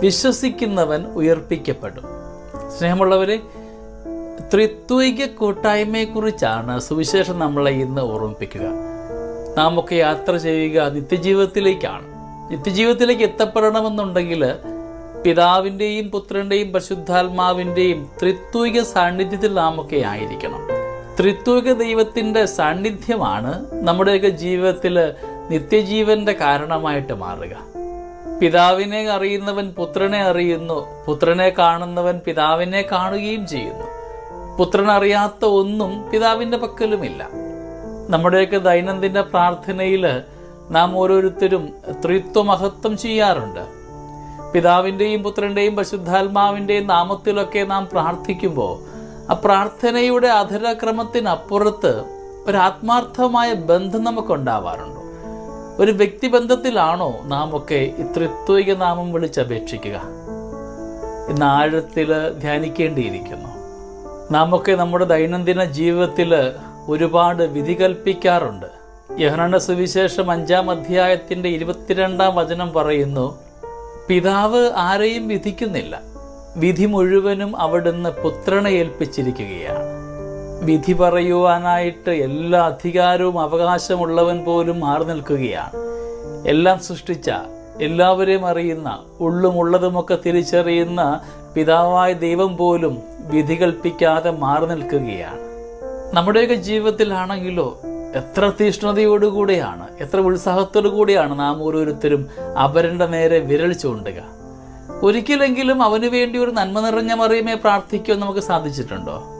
വിശ്വസിക്കുന്നവൻ ഉയർപ്പിക്കപ്പെടും. സ്നേഹമുള്ളവരെ ത്രിത്വിക കൂട്ടായ്മയെക്കുറിച്ചാണ് സുവിശേഷം നമ്മളെ ഇന്ന് ഓർമ്മിപ്പിക്കുക. നാം ഒക്കെ യാത്ര ചെയ്യുക നിത്യജീവിതത്തിലേക്കാണ്. നിത്യജീവിതത്തിലേക്ക് എത്തപ്പെടണമെന്നുണ്ടെങ്കിൽ പിതാവിന്റെയും പുത്രന്റെയും പരിശുദ്ധാത്മാവിന്റെയും ത്രിത്വിക സാന്നിധ്യത്തിൽ നാം ഒക്കെ ആയിരിക്കണം. ത്രിത്വിക ദൈവത്തിന്റെ സാന്നിധ്യമാണ് നമ്മുടെയൊക്കെ ജീവിതത്തിൽ നിത്യജീവന്റെ കാരണമായിട്ട് മാറുക. പിതാവിനെ അറിയുന്നവൻ പുത്രനെ അറിയുന്നു. പുത്രനെ കാണുന്നവൻ പിതാവിനെ കാണുകയും ചെയ്യുന്നു. പുത്രൻ അറിയാത്ത ഒന്നും പിതാവിന്റെ പക്കലുമില്ല. നമ്മുടെയൊക്കെ ദൈനംദിന പ്രാർത്ഥനയിൽ നാം ഓരോരുത്തരും ത്രിത്വമഹത്വം ചെയ്യാറുണ്ട്. പിതാവിന്റെയും പുത്രന്റെയും പരിശുദ്ധാത്മാവിന്റെയും നാമത്തിലൊക്കെ നാം പ്രാർത്ഥിക്കുമ്പോൾ ആ പ്രാർത്ഥനയുടെ അധരക്രമത്തിനപ്പുറത്ത് ഒരു ആത്മാർത്ഥമായ ബന്ധം നമുക്കുണ്ടാവാറുണ്ടോ. ഒരു വ്യക്തിബന്ധത്തിലാണോ നാം ഒക്കെ ത്രിത്വിക നാമം വിളിച്ചപേക്ഷിക്കുക? ഇന്ന് ആഴത്തിൽ ധ്യാനിക്കേണ്ടിയിരിക്കുന്നു. നാം ഒക്കെ നമ്മുടെ ദൈനംദിന ജീവിതത്തിൽ ഒരുപാട് വിധി കൽപ്പിക്കാറുണ്ട് യഹനന്റെ സുവിശേഷം അഞ്ചാം അധ്യായത്തിന്റെ ഇരുപത്തിരണ്ടാം വചനം പറയുന്നു പിതാവ് ആരെയും വിധിക്കുന്നില്ല. വിധി മുഴുവനും അവിടുന്ന് പുത്രനെ ഏൽപ്പിച്ചിരിക്കുകയാണ്. വിധി പറയുവാനായിട്ട് എല്ലാ അധികാരവും അവകാശമുള്ളവൻ പോലും മാറി നിൽക്കുകയാണ്. എല്ലാം സൃഷ്ടിച്ച എല്ലാവരെയും അറിയുന്ന ഉള്ളും ഉള്ളതുമൊക്കെ തിരിച്ചറിയുന്ന പിതാവായ ദൈവം പോലും വിധി കൽപ്പിക്കാതെ മാറി നിൽക്കുകയാണ്. നമ്മുടെയൊക്കെ ജീവിതത്തിലാണെങ്കിലോ എത്ര തീഷ്ണതയോടുകൂടിയാണ് എത്ര ഉത്സാഹത്തോടു കൂടിയാണ് നാം ഓരോരുത്തരും അപരന്റെ നേരെ വിരൽ ചൂണ്ടുക. ഒരിക്കലെങ്കിലും അവന് വേണ്ടി ഒരു നന്മ നിറഞ്ഞ മറിയമേ പ്രാർത്ഥിക്കുവാൻ നമുക്ക് സാധിച്ചിട്ടുണ്ടോ?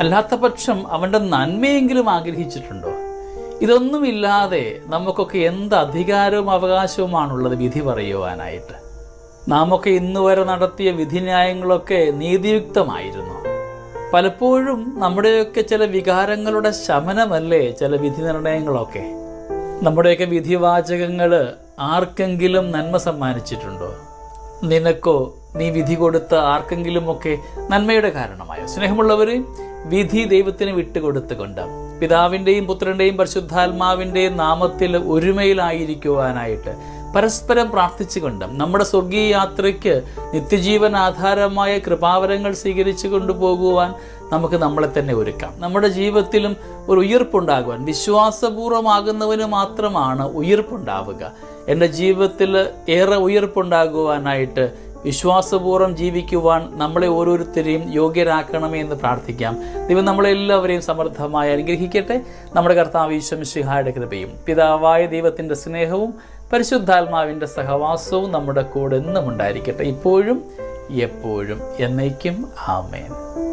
അല്ലാത്ത പക്ഷം അവന്റെ നന്മയെങ്കിലും ആഗ്രഹിച്ചിട്ടുണ്ടോ? ഇതൊന്നുമില്ലാതെ നമുക്കൊക്കെ എന്ത് അധികാരവും അവകാശവുമാണുള്ളത് വിധി പറയുവാനായിട്ട്. നാമൊക്കെ ഇന്ന് വരെ നടത്തിയ വിധിന്യായങ്ങളൊക്കെ നീതിയുക്തമായിരുന്നു. പലപ്പോഴും നമ്മുടെയൊക്കെ ചില വികാരങ്ങളുടെ ശമനമല്ലേ ചില വിധി നിർണയങ്ങളൊക്കെ നമ്മുടെയൊക്കെ വിധിവാചകങ്ങൾ ആർക്കെങ്കിലും നന്മ സമ്മാനിച്ചിട്ടുണ്ടോ? നിനക്കോ നീ വിധി കൊടുത്ത ആർക്കെങ്കിലുമൊക്കെ നന്മയുടെ കാരണമായോ? സ്നേഹമുള്ളവർ വിധി ദൈവത്തിന് വിട്ടുകൊടുത്തുകൊണ്ട് പിതാവിന്റെയും പുത്രന്റെയും പരിശുദ്ധാത്മാവിന്റെയും നാമത്തിൽ ഒരുമയിലായിരിക്കുവാനായിട്ട് പരസ്പരം പ്രാർത്ഥിച്ചുകൊണ്ട് നമ്മുടെ സ്വർഗീയ യാത്രയ്ക്ക് നിത്യജീവൻ ആധാരമായ കൃപാവരങ്ങൾ സ്വീകരിച്ചു കൊണ്ടുപോകുവാൻ നമുക്ക് നമ്മളെ തന്നെ ഒരുക്കാം. നമ്മുടെ ജീവിതത്തിലും ഒരു ഉയർപ്പുണ്ടാകുവാൻ വിശ്വാസപൂർവമാകുന്നവന് മാത്രമാണ് ഉയർപ്പുണ്ടാവുക. എന്റെ ജീവിതത്തിൽ ഏറെ ഉയർപ്പുണ്ടാകുവാനായിട്ട് വിശ്വാസപൂർവം ജീവിക്കുവാൻ നമ്മളെ ഓരോരുത്തരെയും യോഗ്യരാക്കണമേ എന്ന് പ്രാർത്ഥിക്കാം. ദൈവം നമ്മളെല്ലാവരെയും സമൃദ്ധമായി അനുഗ്രഹിക്കട്ടെ. നമ്മുടെ കർത്താവ് ഈശ്വംശിഹായുടെ കൃപയും പിതാവായ ദൈവത്തിന്റെ സ്നേഹവും പരിശുദ്ധാത്മാവിന്റെ സഹവാസവും നമ്മുടെ കൂടെ എന്നും ഉണ്ടായിരിക്കട്ടെ. ഇപ്പോഴും എപ്പോഴും എന്നേക്കും. ആമേൻ.